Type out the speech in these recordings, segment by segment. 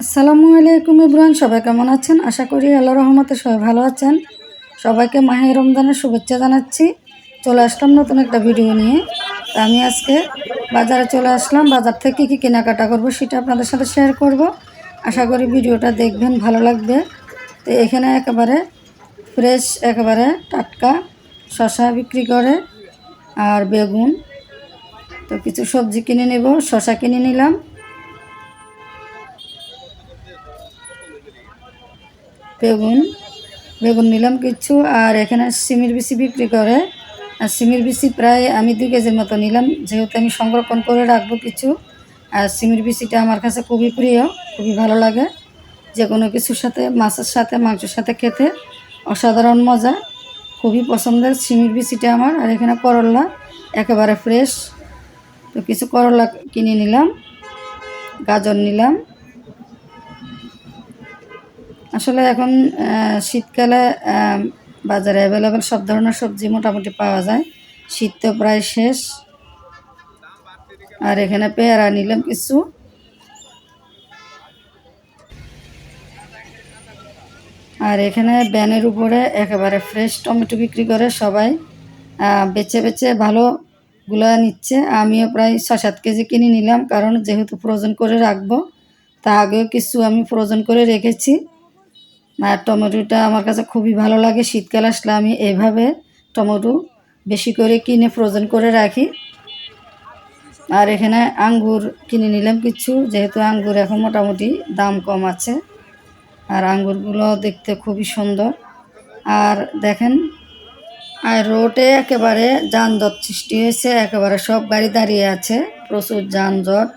আসসালামু আলাইকুম ইব্রাহিম, সবাই কেমন আছেন? আশা করি আল্লাহ রহমতে সবাই ভালো আছেন। সবাইকে মাহে রমজানের শুভেচ্ছা জানাচ্ছি। চলে আসলাম নতুন একটা ভিডিও নিয়ে। তা আমি আজকে বাজারে চলে আসলাম। বাজার থেকে কী কী কেনাকাটা করব সেটা আপনাদের সাথে শেয়ার করব। আশা করি ভিডিওটা দেখবেন, ভালো লাগবে। তো এখানে একেবারে ফ্রেশ একেবারে টাটকা শশা বিক্রি করে আর বেগুন। তো কিছু সবজি কিনে নেব শশা কিনে নিলাম। বেগুন বেগুন নিলাম কিছু, আর এখানে সিমের বিচি বিক্রি করে। আর সিমের বিচি প্রায় আমি দু কেজির মতো নিলাম, যেহেতু আমি সংরক্ষণ করে রাখব কিছু। আর সিমের বিচিটা আমার কাছে খুবই প্রিয়, খুবই ভালো লাগে। যে কোনো কিছুর সাথে, মাছের সাথে, মাংসের সাথে খেতে অসাধারণ মজা, খুবই পছন্দের সিমের বিচিটা আমার। আর এখানে করলা, একেবারে ফ্রেশ তো কিছু করলা কিনে নিলাম, গাজর নিলাম। আসলে এখন শীতকালে বাজারে অ্যাভেলেবেল সব ধরনের সবজি মোটামুটি পাওয়া যায়। শীত তো প্রায় শেষ। আর এখানে পেয়ারা নিলাম কিছু। আর এখানে ব্যানের উপরে একেবারে ফ্রেশ টমেটো বিক্রি করে সবাই বেছে বেছে ভালোগুলো নিচ্ছে। আমিও প্রায় ছ সাত কেজি কিনে নিলাম, কারণ যেহেতু ফ্রোজেন করে রাখব, তা আগেও কিছু আমি ফ্রোজেন করে রেখেছি। আর টমেটোটা আমার কাছে খুবই ভালো লাগে। শীতকাল আসলে আমি এভাবে টমেটো বেশি করে কিনে ফ্রোজেন করে রাখি। আর এখানে আঙ্গুর কিনে নিলাম কিছু, যেহেতু আঙ্গুর এখন মোটামুটি দাম কম আছে। আর আঙ্গুরগুলো দেখতে খুবই সুন্দর। আর দেখেন, আর রোডে একেবারে যানজট সৃষ্টি হয়েছে, একেবারে সব গাড়ি দাঁড়িয়ে আছে। প্রচুর যানজট,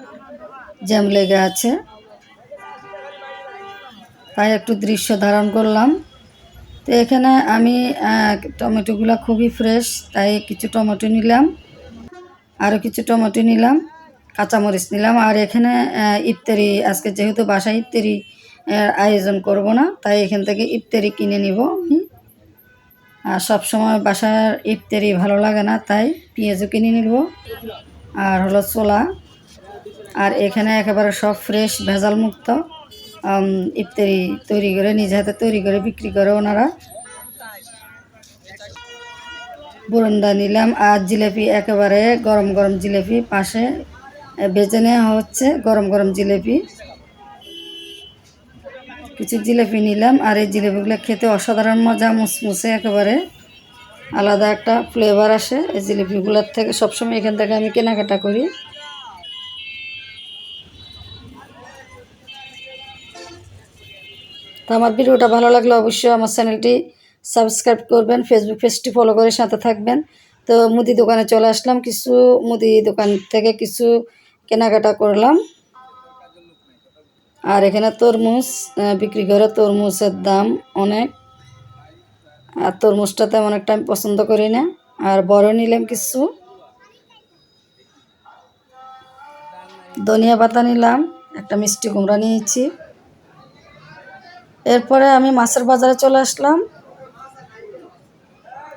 জ্যাম লেগে আছে। তাই একটু দৃশ্য ধারণ করলাম। তো এখানে আমি টমেটোগুলো খুবই ফ্রেশ তাই কিছু টমেটো নিলাম আরও কিছু টমেটো নিলাম, কাঁচামরিচ নিলাম। আর এখানে ইফতারি, আজকে যেহেতু বাসায় ইফতারি আয়োজন করব না, তাই এখান থেকে ইফতারি কিনে নিব আর সবসময় বাসার ইফতারি ভালো লাগে না, তাই পেঁয়াজও কিনে নিব। আর হলো ছোলা। আর এখানে একেবারে সব ফ্রেশ ভেজাল মুক্ত ইফতারি তৈরি করে, নিজে হাতে তৈরি করে বিক্রি করে ওনারা। বুরন্দা নিলাম, আর জিলেপি একেবারে গরম গরম জিলেপি পাশে বেজে নেওয়া হচ্ছে গরম গরম জিলেপি। কিছু জিলেপি নিলাম, আর এই জিলেপিগুলো খেতে অসাধারণ মজা, মুসমুসে একেবারে। আলাদা একটা ফ্লেভার আসে, এই জিলিপিগুলোর থেকে সবসময় এখান থেকে আমি কেনাকাটা করি। তো আমার ভিডিওটা ভালো লাগলে অবশ্যই আমার চ্যানেলটি সাবস্ক্রাইব করবেন ফেসবুক পেজটি ফলো করে সাথে থাকবেন। তো মুদি দোকানে চলে আসলাম, কিছু মুদি দোকান থেকে কিছু কেনাকাটা করলাম। আর এখানে তরমুজ বিক্রি করে তরমুজের দাম অনেক। আর তরমুজটা তেমন একটা আমি পছন্দ করি না। আর বড় নিলাম কিছু। ধনিয়া পাতা নিলাম, একটা মিষ্টি কুমড়া নিয়েছি। এরপরে আমি মাছের বাজারে চলে আসলাম।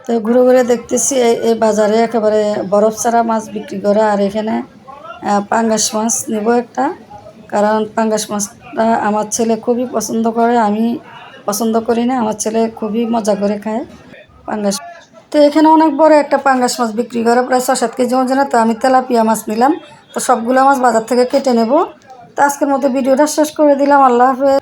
তো ঘুরে ঘুরে দেখতেছি এই বাজারে একেবারে বরফ ছাড়া মাছ বিক্রি করে। আর এখানে পাঙ্গাস মাছ নেব একটা। কারণ পাঙ্গাস মাছটা আমার ছেলে খুবই পছন্দ করে। আমি পছন্দ করি না, আমার ছেলে খুবই মজা করে খায় পাঙ্গাস। তো এখানে অনেক বড় একটা পাঙ্গাস মাছ বিক্রি করে, প্রায় ছ সাত কেজি ওজনে তো আমি তেলাপিয়া মাছ নিলাম। তো সবগুলো মাছ বাজার থেকে কেটে নেব। তো আজকের মতো ভিডিওটা শেষ করে দিলাম। আল্লাহ হাফেজ।